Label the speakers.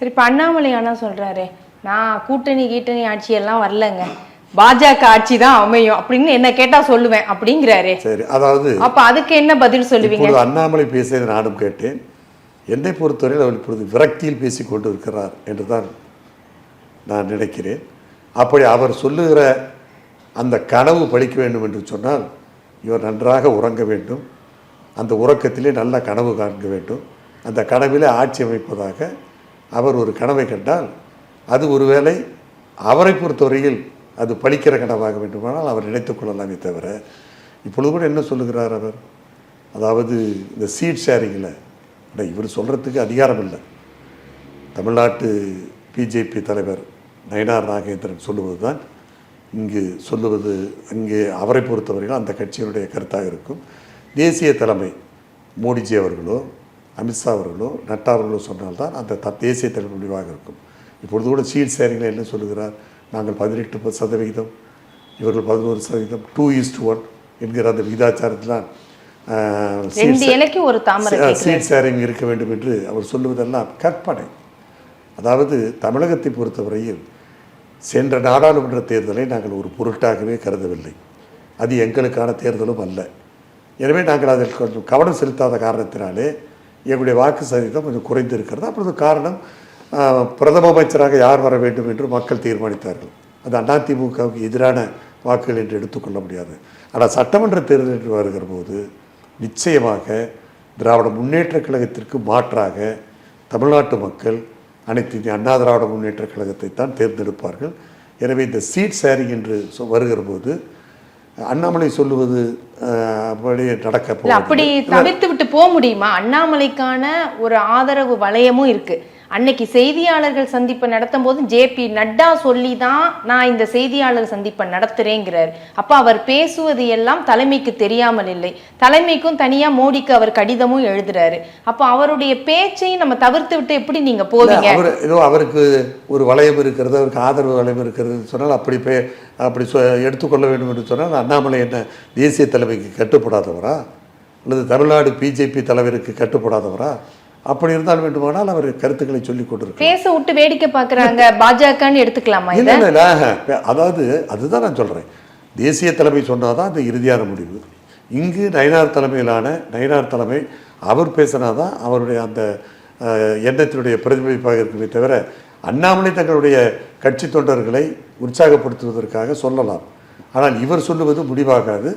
Speaker 1: சரி இப்போ அண்ணாமலை அண்ணா சொல்றாரு. நான் கூட்டணி கீட்டணி ஆட்சி எல்லாம் வரலங்க. பாஜக ஆட்சி தான் அமையும் அப்படின்னு என்ன கேட்டா சொல்லுவேன் அப்படிங்கிறாரு.
Speaker 2: சரி அதாவது
Speaker 1: அப்ப அதுக்கு என்ன பதில் சொல்லுவீங்க?
Speaker 2: அண்ணாமலை பேசியதை நானும் கேட்டேன். என்னை பொறுத்தவரையில் அவர் இப்பொழுது விரக்தியில் பேசிக் கொண்டு இருக்கிறார் என்று தான் நான் நினைக்கிறேன். அப்படி அவர் சொல்லுகிற அந்த கனவு பலிக்க வேண்டும் என்று சொன்னால் இவர் நன்றாக உறங்க வேண்டும். அந்த உறக்கத்திலே நல்ல கனவு காண்க வேண்டும். அந்த கனவிலே ஆட்சி அமைப்பதாக அவர் ஒரு கனவை கண்டால் அது ஒருவேளை அவரை பொறுத்தவரையில் அது பழிக்கிற கனவாக வேண்டுமானால் அவர் நினைத்துக் கொள்ளலாமே தவிர இப்பொழுது கூட என்ன சொல்லுகிறார் அவர்? அதாவது இந்த சீட் ஷேரிங்கில் இவர் சொல்கிறதுக்கு அதிகாரம் இல்லை. தமிழ்நாட்டு பிஜேபி தலைவர் நயனார் நாகேந்திரன் சொல்லுவது தான் இங்கு சொல்லுவது அங்கே அவரை பொறுத்தவரையில் அந்த கட்சியினுடைய கருத்தாக இருக்கும். தேசிய தலைமை மோடிஜி அவர்களோ அமித்ஷா அவர்களோ நட்டா அவர்களோ சொன்னால்தான் அந்த த தேசிய தலைமை முடிவாக இருக்கும். இப்பொழுது கூட சீட் ஷேரிங்கில் என்ன சொல்லுகிறார்? நாங்கள் பதினெட்டு சதவிகிதம் இவர்கள் பதினோரு சதவீதம் டூ இஸ் டு ஒன் என்கிற அந்த விகிதாச்சாரத்திலாம்
Speaker 1: இலைக்கு ஒரு.
Speaker 2: சீட் ஷேரிங் இருக்க வேண்டும் என்று அவர் சொல்லுவதெல்லாம் கற்பனை. அதாவது தமிழகத்தை பொறுத்தவரையில் சென்ற நாடாளுமன்ற தேர்தலை நாங்கள் ஒரு பொருட்டாகவே கருதவில்லை. அது எங்களுக்கான தேர்தலும் அல்ல. எனவே நாங்கள் அதில் கொஞ்சம் கவனம் செலுத்தாத காரணத்தினாலே எங்களுடைய வாக்கு சதவீதம் கொஞ்சம் குறைந்து இருக்கிறது அப்பொழுது காரணம் பிரதம அமைச்சராக யார் வர வேண்டும் என்று மக்கள் தீர்மானித்தார்கள். அது அதிமுகவுக்கு எதிரான வாக்குகள் என்று எடுத்துக்கொள்ள முடியாது. ஆனால் சட்டமன்ற தேர்தல் என்று வருகிற போது நிச்சயமாக திராவிட முன்னேற்றக் கழகத்திற்கு மாற்றாக தமிழ்நாட்டு மக்கள் அனைத்து இந்திய அண்ணா திராவிட முன்னேற்றக் கழகத்தை தான் தேர்ந்தெடுப்பார்கள். எனவே இந்த சீட் ஷேரிங் என்று வருகிற போது அண்ணாமலை சொல்லுவது அப்படியே நடக்க.
Speaker 1: அப்படி தவிர்த்து போக முடியுமா? அண்ணாமலைக்கான ஒரு ஆதரவு வளையமும் இருக்கு. அன்னைக்கு செய்தியாளர்கள் சந்திப்பை நடத்தும் போது ஜேபி நட்டா சொல்லி தான் நான் இந்த செய்தியாளர் சந்திப்பை நடத்துறேங்கிறார். அப்ப அவர் பேசுவது எல்லாம் தலைமைக்கு தெரியாமல் இல்லை. தலைமைக்கும் தனியா மோடிக்கு அவர் கடிதமும் எழுதுறாரு. அப்ப அவருடைய பேச்சையும் நம்ம தவிர்த்து விட்டு எப்படி நீங்க போவீங்க?
Speaker 2: அவர் ஏதோ அவருக்கு ஒரு வளையம் இருக்கிறது அவருக்கு ஆதரவு வளையம் இருக்கிறது சொன்னால் அப்படி பே அப்படி எடுத்துக்கொள்ள வேண்டும் என்று சொன்னால் அண்ணாமலை என்ன தேசிய தலைமைக்கு கட்டுப்படாதவரா? அல்லது தமிழ்நாடு பிஜேபி தலைவருக்கு கட்டுப்படாதவரா? அப்படி இருந்தால் வேண்டுமானால் அவர் கருத்துக்களை சொல்லிக் கொண்டிருக்கிறார்.
Speaker 1: பேச விட்டு வேடிக்கை பாக்குறாங்க பாஜகன்னு எடுத்துக்கலாமா
Speaker 2: இல்லை இல்லை அதாவது அதுதான் நான் சொல்கிறேன் தேசிய தலைமை சொன்னால் தான் அது இறுதியான முடிவு. இங்கு நயினார் தலைமையிலான நயினார் தலைமை அவர் பேசினா தான் அவருடைய அந்த எண்ணத்தினுடைய பிரதிபலிப்பாக இருக்குமே தவிர அண்ணாமலை தங்களுடைய கட்சி தொண்டர்களை உற்சாகப்படுத்துவதற்காக சொல்லலாம். ஆனால் இவர் சொல்லுவது முடிவாகாது.